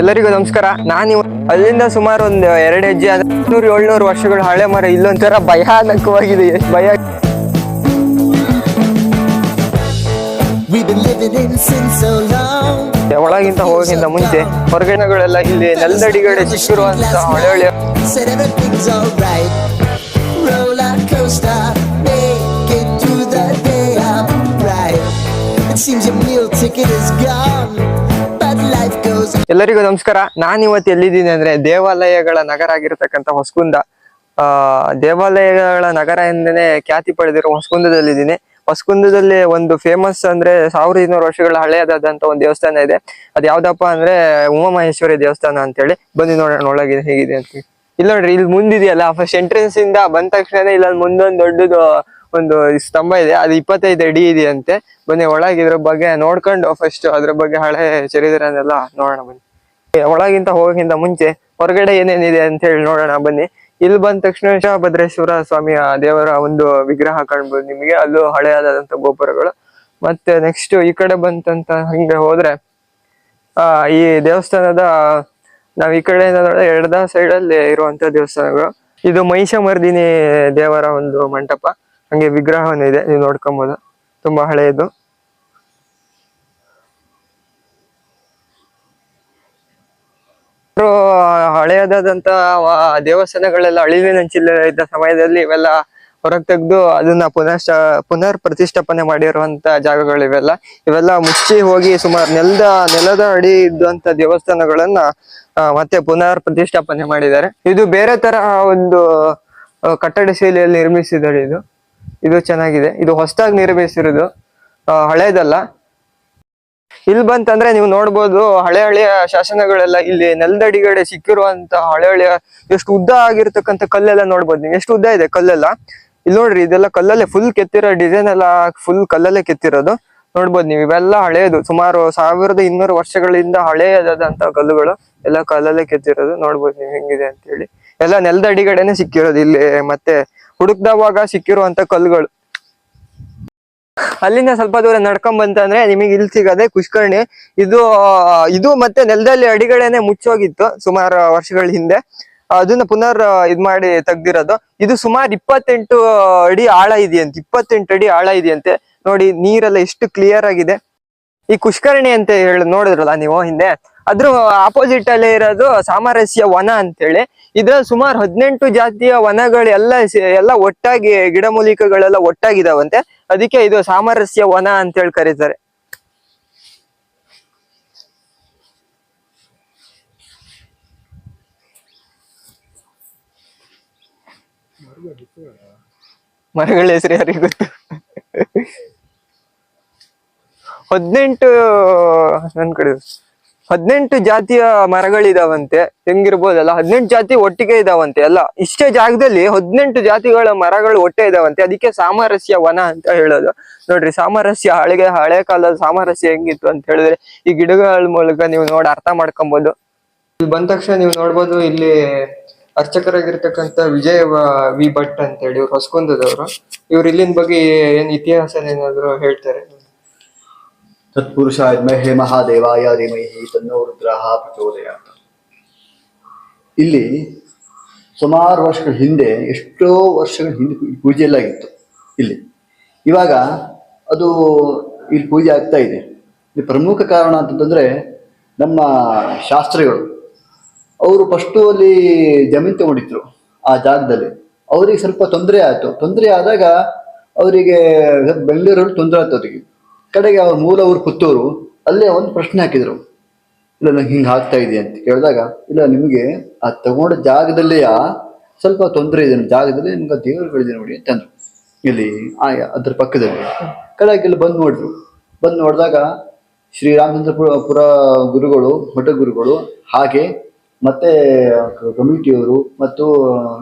ಎಲ್ಲರಿಗೂ ನಮಸ್ಕಾರ. ನಾನು ಅಲ್ಲಿಂದ ಸುಮಾರು ಒಂದು ಎರಡು ಹೆಜ್ಜೆ ಹತ್ತುನೂರು ಏಳ್ನೂರು ವರ್ಷಗಳು ಹಳೆ ಮರ ಇಲ್ಲೊಂಥರ ಭಯಾನಕವಾಗಿದೆ. ಭಯ. ಒಳಗಿಂತ ಹೋಗಿಂತ ಮುಂಚೆ ಹೊರಗಿನಗಳೆಲ್ಲ ಇಲ್ಲಿ ನೆಲ್ಲಡಿಗಡೆ ಸಿಕ್ಕಿರುವಂತಹ ಹೊಳೆ ಹೊಳೆ seems a meal ticket is gone. ಎಲ್ಲರಿಗೂ ನಮಸ್ಕಾರ. ನಾನು ಇವತ್ತು ಎಲ್ಲಿದ್ದೀನಿ ಅಂದ್ರೆ ದೇವಾಲಯಗಳ ನಗರ ಆಗಿರತಕ್ಕಂತ ಹೊಸಕುಂದ. ಆ, ದೇವಾಲಯಗಳ ನಗರ ಎಂದೇ ಖ್ಯಾತಿ ಪಡೆದಿರೋ ಹೊಸಕುಂದದಲ್ಲಿದ್ದೀನಿ. ಹೊಸಕುಂದದಲ್ಲಿ ಒಂದು ಫೇಮಸ್ ಅಂದ್ರೆ ಸಾವಿರದ ಇನ್ನೂರು ವರ್ಷಗಳ ಹಳೆಯದಾದಂತ ಒಂದು ದೇವಸ್ಥಾನ ಇದೆ. ಅದ್ ಯಾವ್ದಪ್ಪ ಅಂದ್ರೆ ಉಮಾಮಹೇಶ್ವರಿ ದೇವಸ್ಥಾನ ಅಂತೇಳಿ. ಬನ್ನಿ ನೋಡೋಣ ಒಳಗಿದೆ ಹೇಗಿದೆ ಅಂತ ಇಲ್ಲಿ ನೋಡ್ರಿ ಇಲ್ಲಿ ಮುಂದಿದೆಯಲ್ಲ ಫಸ್ಟ್ ಎಂಟ್ರೆನ್ಸ್ ಇಂದ ಬಂದ ತಕ್ಷಣ ಇಲ್ಲ ಮುಂದೊಂದು ದೊಡ್ಡದು ಒಂದು ಸ್ತಂಭ ಇದೆ, ಅದು ಇಪ್ಪತ್ತೈದು ಅಡಿ ಇದೆ ಅಂತೆ ಬನ್ನಿ, ಒಳಗೆ ಇದ್ರ ಬಗ್ಗೆ ನೋಡ್ಕೊಂಡು ಫಸ್ಟ್ ಅದ್ರ ಬಗ್ಗೆ ಹಳೆ ಚರಿದ್ರನ್ನೆಲ್ಲ ನೋಡೋಣ ಬನ್ನಿ. ಒಳಗಿಂತ ಹೋಗೋಕ್ಕಿಂತ ಮುಂಚೆ ಹೊರಗಡೆ ಏನೇನಿದೆ ಅಂತ ಹೇಳಿ ನೋಡೋಣ ಬನ್ನಿ. ಇಲ್ಲಿ ಬಂದ ತಕ್ಷಣ ಭದ್ರೇಶ್ವರ ಸ್ವಾಮಿಯ ದೇವರ ಒಂದು ವಿಗ್ರಹ ಕಾಣ್ಬೋದು ನಿಮಗೆ ಅಲ್ಲೂ ಹಳೆಯಾದಂತ ಗೋಪುರಗಳು. ಮತ್ತೆ ನೆಕ್ಸ್ಟ್ ಈ ಕಡೆ ಬಂತಂತ ಹಿಂಗೆ ಹೋದ್ರೆ, ಆ, ಈ ದೇವಸ್ಥಾನದ ನಾವ್ ಈ ಕಡೆ ನೋಡಿದ್ರೆ ಎಡದ ಸೈಡ್ ಅಲ್ಲಿ ಇರುವಂತ ದೇವಸ್ಥಾನಗಳು. ಇದು ಮಹಿಷಮರ್ದಿನಿ ದೇವರ ಒಂದು ಮಂಟಪ. ಹಂಗೆ ವಿಗ್ರಹವನ್ನು ಇದೆ, ನೀವು ನೋಡ್ಕೊಬೋದು. ತುಂಬಾ ಹಳೆಯದು ಹಳೆಯದಾದಂತ ದೇವಸ್ಥಾನಗಳೆಲ್ಲ ಅಳಿವಿನಂಚಿಲ್ಲ ಇದ್ದ ಸಮಯದಲ್ಲಿ ಇವೆಲ್ಲ ಹೊರಗೆ ತೆಗೆದು ಅದನ್ನ ಪುನಃ ಪುನರ್ ಪ್ರತಿಷ್ಠಾಪನೆ ಮಾಡಿರುವಂತ ಜಾಗಗಳು ಇವೆಲ್ಲ ಮುಚ್ಚಿ ಹೋಗಿ ಸುಮಾರು ನೆಲದ ನೆಲದ ಅಡಿ ಇದ್ದಂತ ದೇವಸ್ಥಾನಗಳನ್ನ ಮತ್ತೆ ಪುನರ್ ಪ್ರತಿಷ್ಠಾಪನೆ ಮಾಡಿದ್ದಾರೆ. ಇದು ಬೇರೆ ತರಹ ಒಂದು ಕಟ್ಟಡ ಶೈಲಿಯಲ್ಲಿ ನಿರ್ಮಿಸಿದ್ದಾರೆ ಇದು. ಇದು ಚೆನ್ನಾಗಿದೆ. ಇದು ಹೊಸದಾಗಿ ನಿರ್ಮಿಸಿರೋದು ಹಳೇದಲ್ಲ. ಇಲ್ಲಿ ಬಂತಂದ್ರೆ ನೀವು ನೋಡ್ಬೋದು ಹಳೆ ಹಳೆಯ ಶಾಸನಗಳೆಲ್ಲ ಇಲ್ಲಿ ನೆಲದಡಿಗಡೆ ಸಿಕ್ಕಿರುವಂತ ಹಳೆ ಹಳೆಯ ಎಷ್ಟು ಉದ್ದ ಆಗಿರ್ತಕ್ಕಂಥ ಕಲ್ಲೆಲ್ಲ ನೋಡ್ಬೋದು ನೀವು. ಎಷ್ಟು ಉದ್ದ ಇದೆ ಕಲ್ಲೆಲ್ಲ? ಇಲ್ಲಿ ನೋಡ್ರಿ, ಇದೆಲ್ಲ ಕಲ್ಲಲ್ಲೇ ಫುಲ್ ಕೆತ್ತಿರೋ ಡಿಸೈನ್ ಎಲ್ಲ ಫುಲ್ ಕಲ್ಲಲ್ಲೇ ಕೆತ್ತಿರೋದು. ನೋಡ್ಬೋದು ನೀವು, ಇವೆಲ್ಲ ಹಳೆಯದು ಸುಮಾರು ಸಾವಿರದ ಇನ್ನೂರು ವರ್ಷಗಳಿಂದ ಹಳೆಯದಾದಂತ ಕಲ್ಲುಗಳು ಎಲ್ಲ ಕಲ್ಲಲ್ಲೇ ಕೆತ್ತಿರೋದು. ನೋಡ್ಬೋದು ನೀವು ಹೆಂಗಿದೆ ಅಂತ ಹೇಳಿ ಎಲ್ಲ ನೆಲದ ಅಡಿಗಡೆನೆ ಸಿಕ್ಕಿರೋದು ಇಲ್ಲಿ, ಮತ್ತೆ ಹುಡುಕ್ದವಾಗ ಸಿಕ್ಕಿರುವಂತ ಕಲ್ಲುಗಳು. ಅಲ್ಲಿಂದ ಸ್ವಲ್ಪ ದೂರ ನಡ್ಕೊಂಡ್ ಬಂತಂದ್ರೆ ನಿಮಗೆ ಇಲ್ಲಿ ಸಿಗದೆ ಕುಷ್ಕರ್ಣಿ. ಇದು ಇದು ಮತ್ತೆ ನೆಲದಲ್ಲಿ ಅಡಿಗಡೆನೆ ಮುಚ್ಚೋಗಿತ್ತು ಸುಮಾರು ವರ್ಷಗಳ ಹಿಂದೆ. ಅದನ್ನ ಪುನರ್ ಇದ್ ಮಾಡಿ ತೆಗ್ದಿರೋದು. ಇದು ಸುಮಾರು ಇಪ್ಪತ್ತೆಂಟು ಅಡಿ ಆಳ ಇದೆಯಂತೆ. ಇಪ್ಪತ್ತೆಂಟು ಅಡಿ ಆಳ ಇದೆಯಂತೆ. ನೋಡಿ, ನೀರೆಲ್ಲ ಎಷ್ಟು ಕ್ಲಿಯರ್ ಆಗಿದೆ. ಈ ಕುಷ್ಕರಣಿ ಅಂತ ಹೇಳಿ ನೋಡಿದ್ರಲ್ಲ ನೀವು ಹಿಂದೆ? ಅದ್ರ ಆಪೋಸಿಟ್ ಅಲ್ಲೇ ಇರೋದು ಸಾಮರಸ್ಯ ವನ ಅಂತೇಳಿ. ಇದ್ರ ಸುಮಾರು ಹದಿನೆಂಟು ಜಾತಿಯ ವನಗಳು ಎಲ್ಲ ಒಟ್ಟಾಗಿ ಗಿಡಮೂಲಿಕೆಗಳೆಲ್ಲ ಒಟ್ಟಾಗಿದಾವಂತೆ. ಅದಕ್ಕೆ ಇದು ಸಾಮರಸ್ಯ ವನ ಅಂತೇಳಿ ಕರೀತಾರೆ. ಮರಗಳ ಹೆಸರು ಯಾರಿಗೆ ಗೊತ್ತು? ಹದಿನೆಂಟು, ನನ್ ಕಡೆ ಹದಿನೆಂಟು ಜಾತಿಯ ಮರಗಳಿದಾವಂತೆ, ಹೆಂಗಿರ್ಬೋದಲ್ಲ? ಹದಿನೆಂಟು ಜಾತಿ ಒಟ್ಟಿಗೆ ಇದಾವಂತೆ, ಅಲ್ಲ? ಇಷ್ಟೇ ಜಾಗದಲ್ಲಿ ಹದಿನೆಂಟು ಜಾತಿಗಳ ಮರಗಳು ಒಟ್ಟೆ ಇದಾವಂತೆ. ಅದಕ್ಕೆ ಸಾಮರಸ್ಯ ವನ ಅಂತ ಹೇಳೋದು. ನೋಡ್ರಿ, ಸಾಮರಸ್ಯ ಹಳೆಗೆ, ಹಳೆ ಕಾಲದ ಸಾಮರಸ್ಯ ಹೆಂಗಿತ್ತು ಅಂತ ಹೇಳಿದ್ರೆ, ಈ ಗಿಡಗಳ ಮೂಲಕ ನೀವು ನೋಡಿ ಅರ್ಥ ಮಾಡ್ಕೊಬಹುದು ಇಲ್ಲಿ ಬಂದ ತಕ್ಷಣ ನೀವು ನೋಡ್ಬೋದು, ಇಲ್ಲಿ ಅರ್ಚಕರಾಗಿರ್ತಕ್ಕಂಥ ವಿಜಯ ವ- ಭಟ್ ಅಂತ ಹೇಳಿ ಇವ್ರು ಹೊಸಕುಂದದವರು. ಇವ್ರು ಇಲ್ಲಿನ ಬಗ್ಗೆ ಏನ್ ಇತಿಹಾಸ ಏನಾದ್ರು ಹೇಳ್ತಾರೆ? ತತ್ಪುರುಷ ಹೇ ಮಹಾದೇವಾಯ ಧೀಮಹಿ ತನ್ನೋ ರುದ್ರಹ, ಪ್ರಚೋದಯ ಇಲ್ಲಿ ಸುಮಾರು ವರ್ಷಗಳ ಹಿಂದೆ, ಎಷ್ಟೋ ವರ್ಷಗಳ ಹಿಂದೆ ಪೂಜೆ ಎಲ್ಲ ಆಗಿತ್ತು ಇಲ್ಲಿ. ಇವಾಗ ಅದು ಇಲ್ಲಿ ಪೂಜೆ ಆಗ್ತಾ ಇದೆ. ಪ್ರಮುಖ ಕಾರಣ ಅಂತಂದ್ರೆ ನಮ್ಮ ಶಾಸ್ತ್ರಿಗಳು. ಅವರು ಫಸ್ಟು ಅಲ್ಲಿ ಜಮೀನು ತಗೊಂಡಿದ್ರು ಆ ಜಾಗದಲ್ಲಿ. ಅವರಿಗೆ ಸ್ವಲ್ಪ ತೊಂದರೆ ಆಯಿತು. ತೊಂದರೆ ಆದಾಗ ಅವರಿಗೆ ಬೆಂಗಳೂರಲ್ಲಿ ತೊಂದರೆ ಆಯ್ತು ಅವರಿಗೆ. ಕಡೆಗೆ ಅವ್ರ ಮೂಲ ಊರು ಪುತ್ತೂರು, ಅಲ್ಲೇ ಒಂದು ಪ್ರಶ್ನೆ ಹಾಕಿದ್ರು. ಇಲ್ಲ, ನಂಗೆ ಹಿಂಗೆ ಆಗ್ತಾ ಇದೆ ಅಂತ ಕೇಳಿದಾಗ, ಇಲ್ಲ, ನಿಮಗೆ ಆ ತಗೊಂಡ ಜಾಗದಲ್ಲಿಯ ಸ್ವಲ್ಪ ತೊಂದರೆ ಇದೆ ಜಾಗದಲ್ಲಿ ನಿಮ್ಗೆ ದೇವರುಗಳಿದೆ ನೋಡಿ ಅಂತಂದ್ರು. ಇಲ್ಲಿ, ಆ, ಅದ್ರ ಪಕ್ಕದಲ್ಲಿ. ಕಡೆಗೆ ಇಲ್ಲಿ ಬಂದು ನೋಡಿದ್ರು. ಬಂದು ನೋಡಿದಾಗ ಶ್ರೀರಾಮಚಂದ್ರಪುರ ಪುರ ಗುರುಗಳು, ಮಠ ಗುರುಗಳು ಹಾಗೆ ಮತ್ತೆ ಕಮಿಟಿಯವರು ಮತ್ತು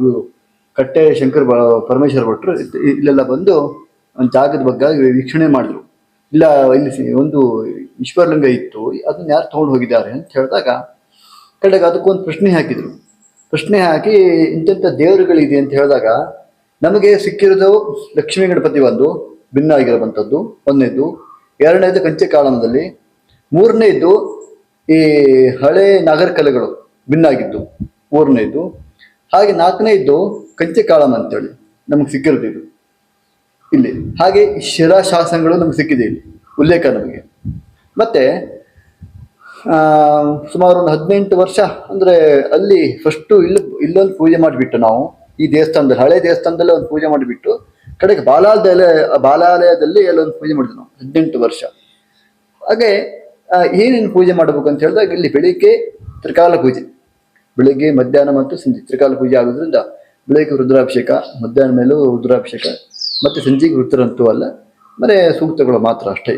ಇವರು ಕಟ್ಟೆ ಶಂಕರ್ ಪರಮೇಶ್ವರ್ ಭಟ್ರು ಇಲ್ಲೆಲ್ಲ ಬಂದು ಒಂದು ಜಾಗದ ಬಗ್ಗೆ ವೀಕ್ಷಣೆ ಮಾಡಿದ್ರು. ಇಲ್ಲ, ಇಲ್ಲಿ ಒಂದು ಈಶ್ವರಲಿಂಗ ಇತ್ತು, ಅದನ್ನ ಯಾರು ತಗೊಂಡು ಹೋಗಿದ್ದಾರೆ ಅಂತ ಹೇಳಿದಾಗ ಕಡೆಗೆ ಅದಕ್ಕೊಂದು ಪ್ರಶ್ನೆ ಹಾಕಿದ್ರು. ಪ್ರಶ್ನೆ ಹಾಕಿ ಇಂಥ ದೇವರುಗಳಿದೆ ಅಂತ ಹೇಳಿದಾಗ ನಮಗೆ ಸಿಕ್ಕಿರೋದು ಲಕ್ಷ್ಮೀ ಗಣಪತಿ ಒಂದು ಭಿನ್ನ ಆಗಿರುವಂಥದ್ದು ಒಂದನೇದು. ಎರಡನೇದು ಕಂಚೆ ಕಾಳಮದಲ್ಲಿ ಮೂರನೇದು ಈ ಹಳೆ ನಾಗರಿಕಲೆಗಳು ಭಿನ್ನಾಗಿದ್ದು ಮೂರನೇದು ಹಾಗೆ ನಾಲ್ಕನೇದು ಕಂಚೆ ಕಾಳಮ್ಮ ಅಂತೇಳಿ ನಮಗೆ ಸಿಕ್ಕಿರೋದು ಇದು. ಇಲ್ಲಿ. ಹಾಗೆ ಶಿರಾಶಾಸನಗಳು ನಮ್ಗೆ ಸಿಕ್ಕಿದೆ ಇಲ್ಲಿ, ಉಲ್ಲೇಖ ನಮಗೆ. ಮತ್ತೆ ಸುಮಾರು ಒಂದು ಹದಿನೆಂಟು ವರ್ಷ ಅಂದ್ರೆ ಅಲ್ಲಿ ಫಸ್ಟು ಇಲ್ಲಿ, ಇಲ್ಲೊಂದು ಪೂಜೆ ಮಾಡಿಬಿಟ್ಟು ನಾವು, ಈ ದೇವಸ್ಥಾನದಲ್ಲಿ, ಹಳೆ ದೇವಸ್ಥಾನದಲ್ಲೇ ಒಂದು ಪೂಜೆ ಮಾಡಿಬಿಟ್ಟು, ಕಡೆಗೆ ಬಾಲಾಲಯ ಬಾಲಾಲಯದಲ್ಲಿ ಅಲ್ಲೊಂದು ಪೂಜೆ ಮಾಡಿದ್ವಿ ನಾವು, ಹದಿನೆಂಟು ವರ್ಷ. ಹಾಗೆ ಏನೇನು ಪೂಜೆ ಮಾಡಬೇಕು ಅಂತ ಹೇಳಿದಾಗ ಇಲ್ಲಿ ಬೆಳಿಗ್ಗೆ ತ್ರಿಕಾಲ ಪೂಜೆ. ಬೆಳಿಗ್ಗೆ ಮಧ್ಯಾಹ್ನ ಮತ್ತು ಸಂಜೆ ತ್ರಿಕಾಲ ಪೂಜೆ ಆಗೋದ್ರಿಂದ ಬೆಳಗ್ಗೆ ರುದ್ರಾಭಿಷೇಕ, ಮಧ್ಯಾಹ್ನ ಮೇಲೂ ರುದ್ರಾಭಿಷೇಕ, ಮತ್ತೆ ಸಂಜೆಗೆ ವೃತ್ತರಂತೂ ಅಲ್ಲ ಮನೆ ಸೂಕ್ತಗಳು ಮಾತ್ರ ಅಷ್ಟೇ.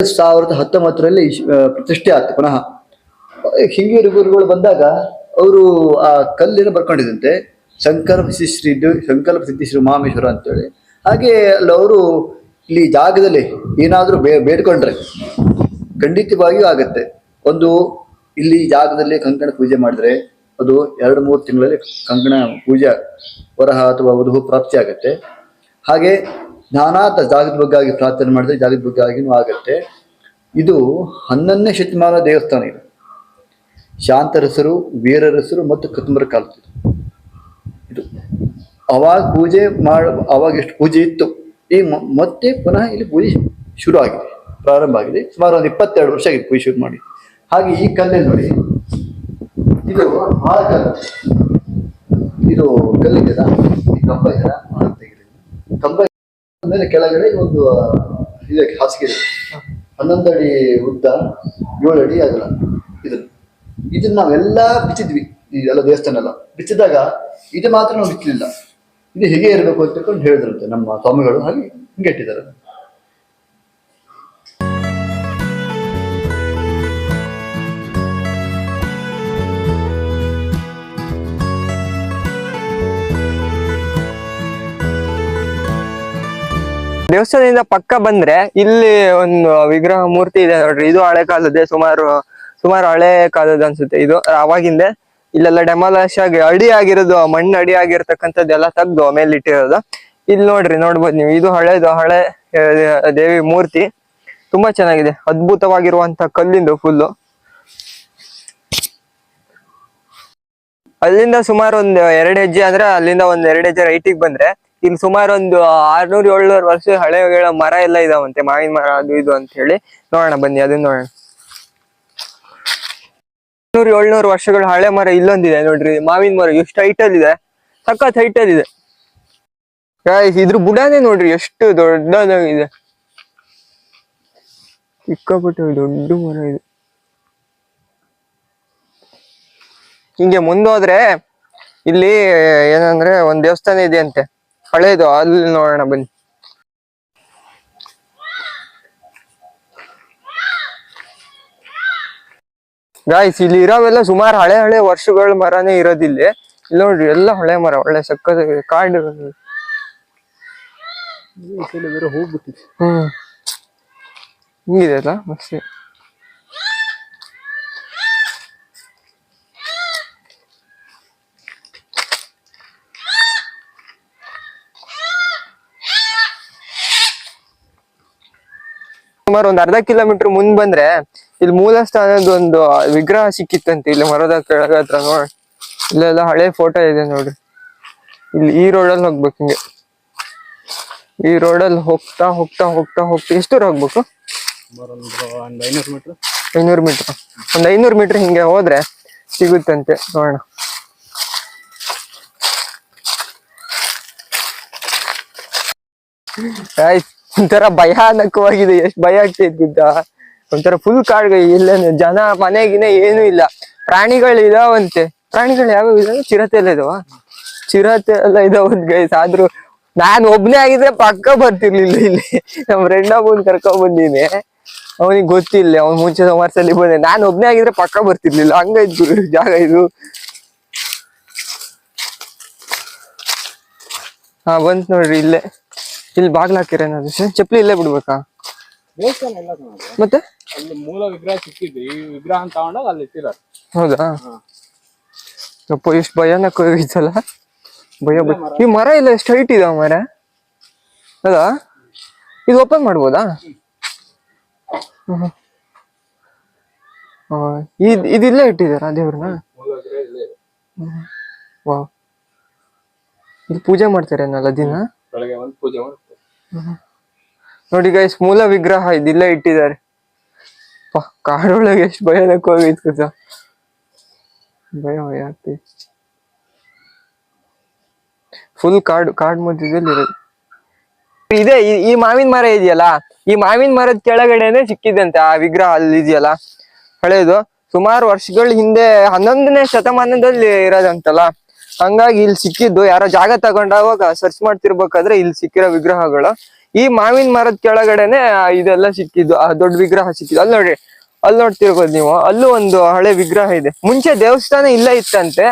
ಸಾವಿರದ ಹತ್ತೊಂಬತ್ತರಲ್ಲಿ ಪ್ರತಿಷ್ಠೆ ಆಯ್ತು. ಪುನಃ ಹಿಂಗೇರಿ ಗುರುಗಳು ಬಂದಾಗ ಅವರು ಆ ಕಲ್ಲಿನ ಬರ್ಕೊಂಡಿದಂತೆ ಸಂಕಲ್ಪ ಸಿದ್ಧಿ ಸಂಕಲ್ಪ ಸಿದ್ಧಿ ಶ್ರೀ ಮಹಾಮೇಶ್ವರ ಅಂತೇಳಿ. ಹಾಗೆ ಅಲ್ಲಿ ಅವರು ಇಲ್ಲಿ ಜಾಗದಲ್ಲಿ ಏನಾದರೂ ಬೇ, ಬೇಡ್ಕೊಂಡ್ರೆ ಖಂಡಿತವಾಗಿಯೂ ಆಗುತ್ತೆ. ಒಂದು ಇಲ್ಲಿ ಜಾಗದಲ್ಲಿ ಕಂಕಣ ಪೂಜೆ ಮಾಡಿದ್ರೆ ಅದು ಎರಡು ಮೂರು ತಿಂಗಳಲ್ಲಿ ಕಂಕಣ ಪೂಜೆ ವರಹ ಅಥವಾ ವಧು ಪ್ರಾಪ್ತಿ ಆಗತ್ತೆ. ಹಾಗೆ ನಾನಾ ಜಾಗದ ಪ್ರಾರ್ಥನೆ ಮಾಡಿದ್ರೆ ಜಾಗದ ಬಗ್ಗೆ ಆಗಿನೂ ಆಗತ್ತೆ. ಇದು ಹನ್ನೊಂದನೇ ಶತಮಾನ ದೇವಸ್ಥಾನ ಇದು. ಶಾಂತರಸರು, ವೀರರಸರು ಮತ್ತು ಕತುಂಬರ ಕಾಲದ್ದು ಇದು. ಅವಾಗ ಪೂಜೆ ಮಾಡ, ಅವಾಗ ಎಷ್ಟು ಪೂಜೆ ಇತ್ತು, ಈ ಮತ್ತೆ ಪುನಃ ಇಲ್ಲಿ ಪೂಜೆ ಶುರು ಆಗಿದೆ, ಪ್ರಾರಂಭ ಆಗಿದೆ. ಸುಮಾರು ಒಂದು ಇಪ್ಪತ್ತೆರಡು ವರ್ಷ ಆಗಿದೆ ಪೂಜೆ ಶುರು ಮಾಡಿ. ಹಾಗೆ ಈ ಕಲ್ಲೆ ನೋಡಿ. ಇದು ಕಲ್ಲು. ಇದು ಕಲ್ಲಿದೆಯಲ್ಲ ಈ ಕಂಬ ತೆಗೆದಿದೆ. ಕಂಬ ಮೇಲೆ ಕೆಳಗಡೆ ಒಂದು ಇದೆ ಹಾಸಿಗೆ ಇದೆ. ಹನ್ನೊಂದು ಅಡಿ ಉದ್ದ, ಏಳು ಅಡಿ ಆಗಲ್ಲ ಇದು. ಇದನ್ನ ನಾವೆಲ್ಲ ಬಿಚ್ಚಿದ್ವಿ, ಈ ಎಲ್ಲ ದೇವಸ್ಥಾನ ಎಲ್ಲ ಬಿಚ್ಚಿದಾಗ ಇದು ಮಾತ್ರ ನಾವು ಬಿಚ್ಚಲಿಲ್ಲ ಇದು ಹೇಗೆ ಇರಬೇಕು ಅಂತ ಹೇಳಿದ್ರಂತೆ ನಮ್ಮ ಸ್ವಾಮಿಗಳು. ಹಾಗೆ ಹಿಂಗೆ ದೇವಸ್ಥಾನದಿಂದ ಪಕ್ಕ ಬಂದ್ರೆ ಇಲ್ಲಿ ಒಂದು ವಿಗ್ರಹ ಮೂರ್ತಿ ಇದೆ ನೋಡ್ರಿ. ಇದು ಹಳೆ ಕಾಲದ್ದೇ, ಸುಮಾರು ಸುಮಾರು ಹಳೆ ಕಾಲದ ಅನ್ಸುತ್ತೆ ಇದು. ಅವಾಗಿಂದೆ ಇಲ್ಲೆಲ್ಲ ಡೆಮಾಲಾಶ್ ಆಗಿ ಅಡಿ ಆಗಿರೋದು ಮಣ್ಣು ಅಡಿ ಆಗಿರ್ತಕ್ಕಂಥದ್ದೆಲ್ಲ ತೆಗ್ದು ಮೇಲೆ ಇಟ್ಟಿರೋದು ಇಲ್ಲಿ ನೋಡ್ರಿ, ನೋಡ್ಬೋದು ನೀವು. ಇದು ಹಳೆದು, ಹಳೆ ದೇವಿ ಮೂರ್ತಿ. ತುಂಬಾ ಚೆನ್ನಾಗಿದೆ. ಅದ್ಭುತವಾಗಿರುವಂತ ಕಲ್ಲಿಂದು ಫುಲ್ಲು. ಅಲ್ಲಿಂದ ಸುಮಾರು ಒಂದು ಎರಡು ಹೆಜ್ಜೆ ಅಂದ್ರೆ ಅಲ್ಲಿಂದ ಒಂದ್ ಎರಡು ಹೆಜ್ಜೆ ರೈಟಿಗೆ ಬಂದ್ರೆ ಇಲ್ಲಿ ಸುಮಾರು ಒಂದು ಆರ್ನೂರ್ ಏಳ್ನೂರು ವರ್ಷ ಹಳೆ ಮರ ಎಲ್ಲ ಇದಾವಂತೆ, ಮಾವಿನ ಮರ ಅದು ಇದು ಅಂತ ಹೇಳಿ ನೋಡೋಣ ಬನ್ನಿ, ಅದನ್ನ ನೋಡೋಣ. ನೂರ್ ಏಳ್ನೂರು ವರ್ಷಗಳ ಹಳೆ ಮರ ಇಲ್ಲೊಂದಿದೆ ನೋಡ್ರಿ, ಮಾವಿನ ಮರ ಎಷ್ಟು ಹೈಟ್ ಇದೆ ಸಖತ್ ಹೈಟ್ ಅಲ್ಲಿ ಇದೆ ಇದ್ರ ಬುಡಾನೇ ನೋಡ್ರಿ ಎಷ್ಟು ದೊಡ್ಡದಾಗಿದೆ. ಸಿಕ್ಕಾಪಟ್ಟೆ ದೊಡ್ಡ ಮರ ಇದೆ. ಹಿಂಗೆ ಮುಂದೋದ್ರೆ ಇಲ್ಲಿ ಏನಂದ್ರೆ ಒಂದ್ ದೇವಸ್ಥಾನ ಇದೆ ಅಂತೆ. ಹಳೇದು ಅಲ್ಲಿ ನೋಡೋಣ ಬನ್ನಿ. ಗಾಯ್ಸ್ ಇಲ್ಲಿ ಇರೋವೆಲ್ಲ ಸುಮಾರು ಹಳೆ ಹಳೆ ವರ್ಷಗಳ ಮರನೇ ಇರೋದಿಲ್ಲ. ಇಲ್ಲಿ ನೋಡ್ರಿ ಎಲ್ಲ ಹಳೆ ಮರ ಒಳ್ಳೆ ಸಕ್ಕತ್ ಕಾಡು. ಹ್ಮ್. ಹಿಂಗಿದೆ ಅಲ್ಲ ಮಸ್ತ್. ಸುಮಾರು ಒಂದ್ ಅರ್ಧ ಕಿಲೋಮೀಟರ್ ಮುಂದ್ ಬಂದ್ರೆ ಇಲ್ಲಿ ಮೂಲಸ್ಥಾನದ ಒಂದು ವಿಗ್ರಹ ಸಿಕ್ಕಿತ್ತಂತೆ, ಇಲ್ಲಿ ಮರದ ಕೆಳಗ ಹತ್ರ ನೋಡಿ. ಇಲ್ಲೆಲ್ಲ ಹಳೆ ಫೋಟೋ ಇದೆ ನೋಡ್ರಿ. ಇಲ್ಲಿ ಈ ರೋಡಲ್ಲಿ ಹೋಗ್ಬೇಕು ಹಿಂಗೆ. ಈ ರೋಡಲ್ಲಿ ಹೋಗ್ತಾ ಹೋಗ್ತಾ ಹೋಗ್ತಾ ಹೋಗ್ತಾ ಎಷ್ಟು ದೂರ ಹೋಗ್ಬೇಕು? ಐನೂರು ಮೀಟರ್ ಒಂದ್ ಐನೂರು ಮೀಟರ್ ಹಿಂಗೆ ಹೋದ್ರೆ ಸಿಗುತ್ತಂತೆ ನೋಡೋಣ. ಆಯ್ತ್. ಒಂಥರ ಭಯಾನಕವಾಗಿದೆ, ಎಷ್ಟು ಭಯ ಗೊತ್ತಾ ಒಂಥರ ಫುಲ್ ಕಾಡ್ಗೆ ಇಲ್ಲ ಜನ ಮನೆಗಿನ ಏನು ಇಲ್ಲ. ಪ್ರಾಣಿಗಳು ಇದಾವಂತೆ. ಪ್ರಾಣಿಗಳು ಯಾವ ಇದಾವೆ? ಚಿರತೆ ಎಲ್ಲ ಇದಾವ? ಚಿರತೆ ಎಲ್ಲ ಇದಾವಂತ ಗೈಸ್ ಆದ್ರೂ ನಾನ್ ಒಬ್ನೇ ಆಗಿದ್ರೆ ಪಕ್ಕ ಬರ್ತಿರ್ಲಿಲ್ಲ ಇಲ್ಲಿ. ನಮ್ ಫ್ರೆಂಡ್ ಒಬ್ಬನ್ ಕರ್ಕೊಂಡ್ ಬಂದೀನಿ. ಅವನಿಗೆ ಗೊತ್ತಿಲ್ಲ, ಅವ್ನ್ ಮುಂಚೆ ಸಲ ಬಂದೆ. ನಾನ್ ಒಬ್ನೇ ಆಗಿದ್ರೆ ಪಕ್ಕ ಬರ್ತಿರ್ಲಿಲ್ಲ. ಹಂಗಾಯ್ತು ಜಾಗ ಇದು. ಹಾ, ಬಂತ್ ನೋಡ್ರಿ ಇಲ್ಲೇ. ಇಲ್ಲಿ ಬಾಗ್ಲ ಹಾಕಿರೇನಾದ್ರು ಏನಾದ್ರು? ಚಪ್ಪಲಿ ಇಲ್ಲೇ ಬಿಡ್ಬೇಕಾ? ದೇವಸ್ಥಾನ ಎಲ್ಲ ಕಣದು. ಮತ್ತೆ? ಅಲ್ಲಿ ಮೂಲ ವಿಗ್ರಹ ಸಿಕ್ಕಿದ್ದು ಈ ವಿಗ್ರಹ ತಗೊಂಡಾಗ ಅಲ್ಲಿ ಇಟ್ಟಿರೋದು. ಹೌದಾ? ಅಪ್ಪ ಎಷ್ಟು ಭಯಾನಕ ಹೋಗಿತ್ತಲ್ಲ ಭಯ ಬ- ಈ ಮರ ಇಲ್ಲ ಎಷ್ಟು ಹೈಟ್ ಇದಾವ ಮರ? ಅಲ್ಲ ಇದು ಓಪನ್ ಮಾಡ್ಬೋದಾ? ಹ್ಮ್. ಆ, ಇದ್ ಇದಿಲ್ಲೇ ಇಟ್ಟಿದಾರ ದೇವ್ರನ್ನ? ಮೂಲ ವಿಗ್ರಹ ಇಲ್ಲೇ ಇದೆ. ಇಲ್ಲಿ ಪೂಜೆ ಮಾಡ್ತಾರೇನಲ್ಲ ದಿನ? ಬೆಳಗ್ಗೆ ಒಂದು ಪೂಜೆ ಮಾಡುತ್ತೆ ನೋಡಿ ಗೈಸ್ ಮೂಲ ವಿಗ್ರಹ ಇದಿಲ್ಲ ಇಟ್ಟಿದ್ದಾರೆ. ಕಾಡೊಳಗೆ ಎಷ್ಟು ಭಯಾನಕವಾಗಿತ್ತು ಗೊತ್ತಾ? ಭಯ ಭಯ ಆಗ್ತಿ ಫುಲ್ ಕಾಡು ಕಾಡು ಮಧ್ಯದಲ್ಲಿ ಇರೋದು. ಇದೆ, ಈ- ಈ ಮಾವಿನ ಮರ ಇದೆಯಲ್ಲ, ಈ ಮಾವಿನ ಮರದ ಕೆಳಗಡೆನೆ ಸಿಕ್ಕಿದಂತೆ ಆ ವಿಗ್ರಹ ಅಲ್ಲಿ ಇದೆಯಲ್ಲ. ಹಳೇದು, ಸುಮಾರು ವರ್ಷಗಳ ಹಿಂದೆ ಹನ್ನೊಂದನೇ ಶತಮಾನದಲ್ಲಿ ಇರೋದಂತಲ್ಲ. ಹಂಗಾಗಿ ಇಲ್ಲಿ ಸಿಕ್ಕಿದ್ದು ಯಾರೋ ಜಾಗ ತಗೊಂಡಾಗ ಸರ್ಚ್ ಮಾಡ್ತಿರ್ಬೇಕಾದ್ರೆ ಇಲ್ಲಿ ಸಿಕ್ಕಿರೋ ವಿಗ್ರಹಗಳು. ಈ ಮಾವಿನ ಮರದ ಕೆಳಗಡೆನೆ ಇದೆಲ್ಲ ಸಿಕ್ಕಿದ್ದು ಆ ದೊಡ್ಡ ವಿಗ್ರಹ ಸಿಕ್ಕಿದ್ದು. ಅಲ್ಲಿ ನೋಡಿ ಅಲ್ಲಿ ನೋಡ್ತಿರ್ಬೋದು ನೀವು. ಅಲ್ಲೂ ಒಂದು ಹಳೆ ವಿಗ್ರಹ ಇದೆ. ಮುಂಚೆ ದೇವಸ್ಥಾನ ಇಲ್ಲ ಇತ್ತಂತೆ.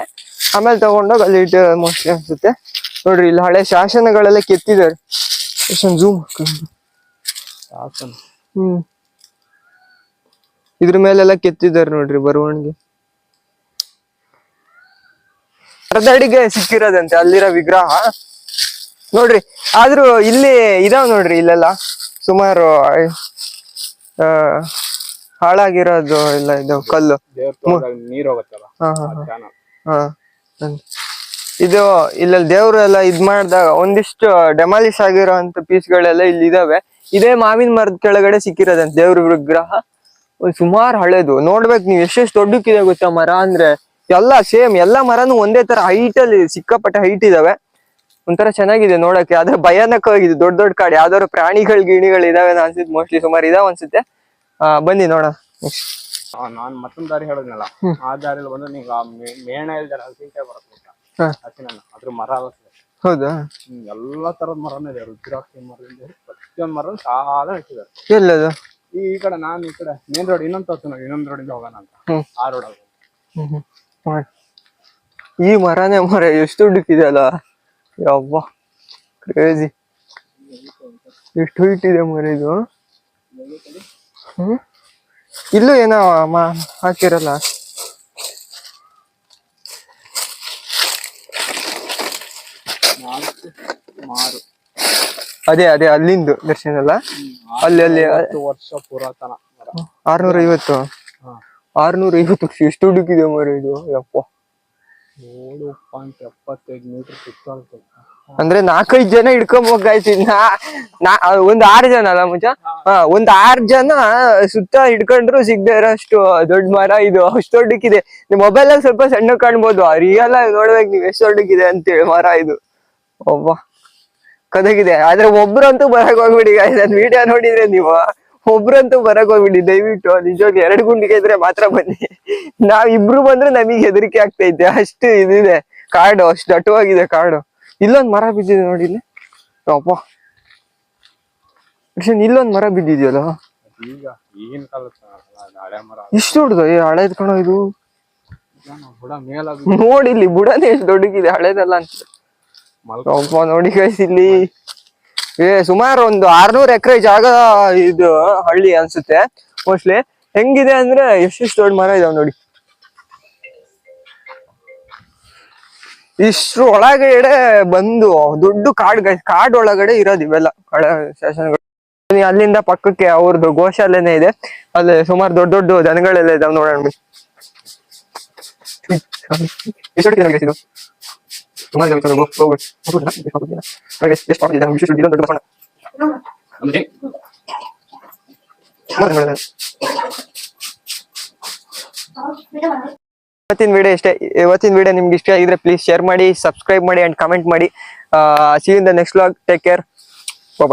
ಆಮೇಲೆ ತಗೊಂಡೋಗಿ ಅಲ್ಲಿ ಇಟ್ಟು ಮೋಸ್ಟ್ಲಿ ಅನ್ಸುತ್ತೆ ನೋಡ್ರಿ ಇಲ್ಲಿ ಹಳೆ ಶಾಸನಗಳೆಲ್ಲ ಕೆತ್ತಿದ್ದಾರೆ. Zoom hmm. ಇದ್ರ ಮೇಲೆಲ್ಲ ಕೆತ್ತಿದ್ದಾರೆ ನೋಡ್ರಿ ಬರವಣಿಗೆ. ಅರ್ಧಡಿಗೆ ಸಿಕ್ಕಿರೋದಂತೆ ಅಲ್ಲಿರೋ ವಿಗ್ರಹ. ನೋಡ್ರಿ ಆದ್ರೂ ಇಲ್ಲಿ ಇದಾವ್ ನೋಡ್ರಿ ಇಲ್ಲೆಲ್ಲ. ಸುಮಾರು ಆ ಹಾಳಾಗಿರೋದು ಇಲ್ಲ ಇದು ಕಲ್ಲು. ನೀರ್ ಇದು ಇಲ್ಲಲ್ಲಿ ದೇವ್ರು ಎಲ್ಲ ಇದ್ ಮಾಡ್ದಾಗ ಒಂದಿಷ್ಟು ಡೆಮಾಲಿಶ್ ಆಗಿರೋ ಅಂತ ಪೀಸ್ಗಳೆಲ್ಲ ಇಲ್ಲಿ ಇದಾವೆ. ಇದೇ ಮಾವಿನ ಮರದ ಕೆಳಗಡೆ ಸಿಕ್ಕಿರೋದಂತ ದೇವ್ರ ವಿಗ್ರಹ. ಸುಮಾರು ಹಳೇದು. ನೋಡ್ಬೇಕು ನೀವು ಎಷ್ಟೆಷ್ಟು ದೊಡ್ಡಕ್ಕಿದೆ ಗೊತ್ತಾ ಮರ ಅಂದ್ರೆ? ಎಲ್ಲ ಸೇಮ್ ಎಲ್ಲಾ ಮರನು ಒಂದೇ ತರ ಹೈಟ್ ಅಲ್ಲಿ ಸಿಕ್ಕಾಪಟ್ಟೆ ಹೈಟ್ ಇದಾವೆ. ಒಂಥರ ಚೆನ್ನಾಗಿದೆ ನೋಡಕ್ಕೆ. ಆದ್ರೆ ಭಯಾನಕವಾಗಿದೆ. ದೊಡ್ಡ ದೊಡ್ಡ ಕಾಡು. ಯಾವ್ದಾದ್ರು ಪ್ರಾಣಿಗಳು ಗಿಣಿಗಳು ಇದಾವೆ ಅನ್ಸುತ್ತೆ ಮೋಸ್ಟ್ಲಿ ಸುಮಾರು ಇದಾವ ಅನ್ಸುತ್ತೆ. ಆ ಬನ್ನಿ ನೋಡ ನಾನ್ ಮತ್ತೊಂದ್ ದಾರಿ ಹೇಳಿದ್ನಲ್ಲ. ಆ ದಾರಿಲಿ ಬಂದು ನೀವು ಆ ಮೇಣ ಇಲ್ದಾರೆ ಹಲಸಿನಕಾಯಿ ಬರುತ್ತೆ ಹಾ. ಹಸಿನ ಅದ್ರ ಮರ ಹೌದಾ? ಎಲ್ಲಾ ತರದ ಮರನೂ ಇದೆ. ರುದ್ರಾಕ್ಷಿ ಮರದಿಂದ ಪ್ರತಿಯೊಂದು ಮರ ಸಾಲ ಇಟ್ಟಿದ್ದಾರೆ ಎಲ್ಲದು ಈ ಕಡೆ ನಾನು ಈ ಕಡೆ ಮೇನ್ ರೋಡ್ ಇನ್ನೊಂದ್ ತೋರ್ಸ ಇನ್ನೊಂದು ರೋಡಿಂದ ಹೋಗೋಣ ಅಂತ. ಆ ರೋಡ್. ಈ ಮರನೇ ಮರ ಎಷ್ಟು ಹುಡುಕಿದೆಯಲ್ಲ? ಯವ್ವ ಕ್ರೇಜಿ ಎಷ್ಟು ಇಟ್ಟಿದೆ ಮರ ಇದು? ಹ್ಮ್? ಇಲ್ಲೂ ಏನೋ ಹಾಕಿರಲ್ಲ? ಅದೇ ಅದೇ ಅಲ್ಲಿಂದು ದರ್ಶನ ಅಲ್ಲ ಅಲ್ಲಿ ಅಲ್ಲಿ ವರ್ಷ ಪುರಾತನ ಆರ್ನೂರ ಐವತ್ತು. ಆರ್ನೂರ ಐವತ್ತು ಎಷ್ಟು ಹುಡುಕಿದೆ ಮರ ಇದು? ಯಪ್ಪ. ಏಳು ಪಾಯಿಂಟ್ ಎಪ್ಪತ್ತೈದು ಮೀಟರ್ ಅಂದ್ರೆ ನಾಲ್ಕೈದು ಜನ ಹಿಡ್ಕೊಂಬೋಗಾಯ್ತು ನಾ ನಾ ಒಂದ್ ಆರ್ ಜನ ಅಲ್ಲ ಮುಂಚ? ಹಾ. ಒಂದ್ ಆರ್ ಜನ ಸುತ್ತ ಹಿಡ್ಕೊಂಡ್ರು ಸಿಗದೆ ಇರೋಷ್ಟು ದೊಡ್ಡ ಮರ ಇದು. ಅಷ್ಟು ದೊಡ್ಡಕ್ಕಿದೆ ನಿಮ್ ಮೊಬೈಲ್ ಅಲ್ಲಿ ಸ್ವಲ್ಪ ಸಣ್ಣ ಕಾಣ್ಬೋದು. ರಿಯಲ್ ಆಗಿ ನೋಡ್ಬೇಕು ನೀವ್ ಎಷ್ಟು ದೊಡ್ಡಕ್ಕಿದೆ ಅಂತೇಳಿ ಮರ ಇದು. ಒಬ್ಬ ಕದಗಿದೆ. ಆದ್ರೆ ಒಬ್ರಂತೂ ಬರಕ್ ಹೋಗ್ಬಿಡಿ ನನ್ ವಿಡಿಯೋ ನೋಡಿದ್ರೆ ನೀವು. ಒಬ್ರಂತೂ ಬರಕ್ ಹೋಗ್ಬಿಡಿ ದಯವಿಟ್ಟು ನಿಜವಾಗ್ಲು ಎರಡು ಗುಂಡಿಗೆ ಇದ್ರೆ ಮಾತ್ರ ಬನ್ನಿ. ನಾವ್ ಇಬ್ರು ಬಂದ್ರೆ ನಮಗೆ ಹೆದರಿಕೆ ಆಗ್ತೈತೆ ಅಷ್ಟು ಇದಿದೆ ಕಾಡು ಅಷ್ಟು ದಟ್ಟವಾಗಿದೆ ಕಾಡು. ಇಲ್ಲೊಂದ್ ಮರ ಬಿದ್ದಿದೆ ನೋಡಿ ಇಲ್ಲಿ. ಅಪ್ಪ ಇಲ್ಲೊಂದ್ ಮರ ಬಿದ್ದಿದ್ಯಲ್ಲ? ಇಷ್ಟು ದೊಡ್ಡದು? ಹಳೇದ್ ಕಣೋ ಇದು. ನೋಡಿ ಇಲ್ಲಿ ಬುಡನೇ ಎಷ್ಟು ದೊಡ್ಡಗಿದೆ ಹಳೇದಲ್ಲ ಅಂತ. ನೋಡಿ ಕಳಿಸಿ ಇಲ್ಲಿ. ಸುಮಾರು ಒಂದು ಆರ್ನೂರ್ ಎಕರೆ ಜಾಗ ಇದು ಹಳ್ಳಿ ಅನ್ಸುತ್ತೆ. ಮೋಸ್ಟ್ಲಿ ಹೆಂಗಿದೆ ಅಂದ್ರೆ ಎಷ್ಟೆಷ್ಟು ದೊಡ್ಡ ಮರ ಇದಾವ್ ನೋಡಿ. ಇಷ್ಟ್ರ ಒಳಗಡೆ ಬಂದು ದೊಡ್ಡ ಕಾಡ್. ಕಾಡ್ ಒಳಗಡೆ ಇರೋದು ಇವೆಲ್ಲ ಶಾಸನಗಳು. ಅಲ್ಲಿಂದ ಪಕ್ಕಕ್ಕೆ ಅವ್ರದ್ದು ಗೋಶಾಲೆನೆ ಇದೆ. ಅಲ್ಲಿ ಸುಮಾರು ದೊಡ್ಡ ದೊಡ್ಡ ದನಗಳೆಲ್ಲ ಇದಾವ್ ನೋಡೋಣ ಇದು ಸುಮಾರು ಜನ ಇರ್ತಾರೆ, ಹೋಗ್- ಎಷ್ಟು ಇದೆ, ವಿಶೇಷ ಇದೊಂದು ದೊಡ್ಡ ಇವತ್ತಿನ ವಿಡಿಯೋ ಇಷ್ಟೇ. ಇವತ್ತಿನ ವಿಡಿಯೋ ನಿಮ್ಗೆ ಇಷ್ಟ ಆಗಿದ್ರೆ ಪ್ಲೀಸ್ ಶೇರ್ ಮಾಡಿ ಸಬ್ಸ್ಕ್ರೈಬ್ ಮಾಡಿ ಅಂಡ್ ಕಮೆಂಟ್ ಮಾಡಿ. See in the next vlog take care bye